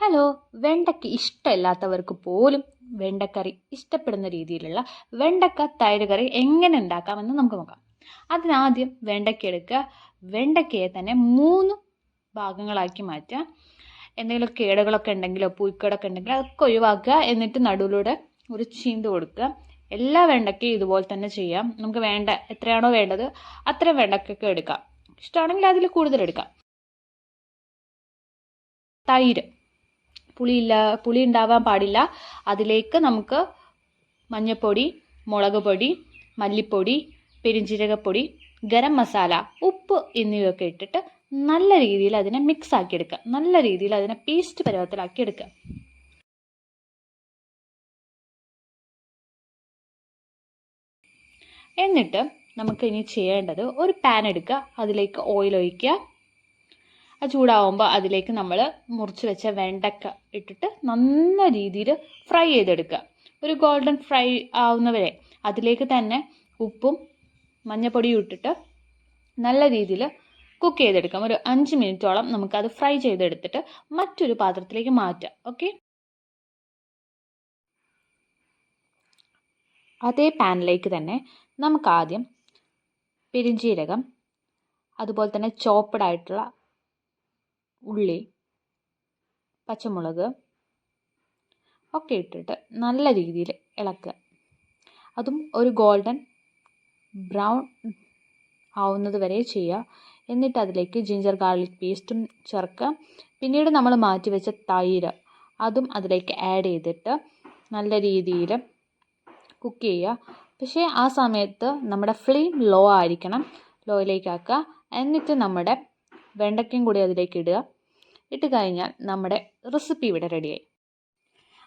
Hello വെണ്ടയ്ക്ക ഇഷ്ടമില്ലാത്തവർക്ക് പോലും വെണ്ടക്കറി ഇഷ്ടപ്പെടുന്ന രീതിയിലുള്ള വെണ്ടക്ക തൈര് കറി എങ്ങനെ ഉണ്ടാക്കാമെന്ന് നമുക്ക് നോക്കാം. അതിനാദ്യം വെണ്ടയ്ക്ക എടുക്കുക. വെണ്ടയ്ക്കയെ തന്നെ മൂന്ന് ഭാഗങ്ങളാക്കി മാറ്റുക. എന്തെങ്കിലും കേടുകളൊക്കെ ഉണ്ടെങ്കിലോ പൂക്കേടൊക്കെ ഉണ്ടെങ്കിലോ അതൊക്കെ ഒഴിവാക്കുക. എന്നിട്ട് നടുവിലൂടെ ഒരു ചീന്ത് കൊടുക്കുക. എല്ലാ വെണ്ടയ്ക്കയും ഇതുപോലെ തന്നെ ചെയ്യാം. നമുക്ക് വേണ്ട എത്രയാണോ വേണ്ടത് അത്രയും വെണ്ടയ്ക്കൊക്കെ എടുക്കാം. ഇഷ്ടമാണെങ്കിൽ അതിൽ കൂടുതൽ എടുക്കാം. തൈര്. പുളിയില്ല പുളി ഉണ്ടാവാൻ പാടില്ല. അതിലേക്ക് നമുക്ക് മഞ്ഞൾപ്പൊടി മുളക് പൊടി മല്ലിപ്പൊടി പെരിഞ്ചീരകപ്പൊടി ഗരം മസാല ഉപ്പ് എന്നിവയൊക്കെ ഇട്ടിട്ട് നല്ല രീതിയിൽ അതിനെ മിക്സ് ആക്കി എടുക്കുക. നല്ല രീതിയിൽ അതിനെ പേസ്റ്റ് പരുവത്തിലാക്കി എടുക്കുക. എന്നിട്ട് നമുക്ക് ഇനി ചെയ്യേണ്ടത് ഒരു പാൻ എടുക്കുക. അതിലേക്ക് ഓയിൽ ഒഴിക്കുക. അത് ചൂടാവുമ്പോൾ അതിലേക്ക് നമ്മൾ മുറിച്ച് വെച്ച വെണ്ടക്ക ഇട്ടിട്ട് നല്ല രീതിയിൽ ഫ്രൈ ചെയ്തെടുക്കുക ഒരു ഗോൾഡൻ ഫ്രൈ ആവുന്നവരെ അതിലേക്ക് തന്നെ ഉപ്പും മഞ്ഞപ്പൊടിയും ഇട്ടിട്ട് നല്ല രീതിയിൽ കുക്ക് ചെയ്തെടുക്കാം. ഒരു അഞ്ച് മിനിറ്റോളം നമുക്കത് ഫ്രൈ ചെയ്തെടുത്തിട്ട് മറ്റൊരു പാത്രത്തിലേക്ക് മാറ്റാം. ഓക്കെ? അതേ പാനിലേക്ക് തന്നെ നമുക്ക് ആദ്യം പെരിഞ്ജീരകം അതുപോലെ തന്നെ ചോപ്പഡ് ആയിട്ടുള്ള ഉള്ളി പച്ചമുളക് ഒക്കെ ഇട്ടിട്ട് നല്ല രീതിയിൽ ഇളക്കുക. അതും ഒരു ഗോൾഡൻ ബ്രൗൺ ആവുന്നത് വരെ ചെയ്യുക. എന്നിട്ട് അതിലേക്ക് ജിഞ്ചർ ഗാർലിക് പേസ്റ്റും ചേർക്കുക. പിന്നീട് നമ്മൾ മാറ്റി വെച്ച തൈര് അതും അതിലേക്ക് ആഡ് ചെയ്തിട്ട് നല്ല രീതിയിൽ കുക്ക് ചെയ്യുക. പക്ഷേ ആ സമയത്ത് നമ്മുടെ ഫ്ലെയിം ലോ ആയിരിക്കണം. ലോയിലേക്കാക്കുക എന്നിട്ട് നമ്മുടെ വെണ്ടയ്ക്കയും കൂടി അതിലേക്ക് ഇടുക. ഇട്ട് കഴിഞ്ഞാൽ നമ്മുടെ റെസിപ്പി ഇവിടെ റെഡിയായി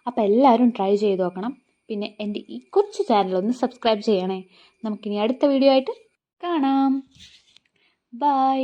അപ്പോൾ എല്ലാവരും ട്രൈ ചെയ്ത് നോക്കണം. പിന്നെ എന്റെ ഈ കൊച്ചു ചാനൽ ഒന്ന് സബ്സ്ക്രൈബ് ചെയ്യണേ. നമുക്കിനി അടുത്ത വീഡിയോ ആയിട്ട് കാണാം. ബൈ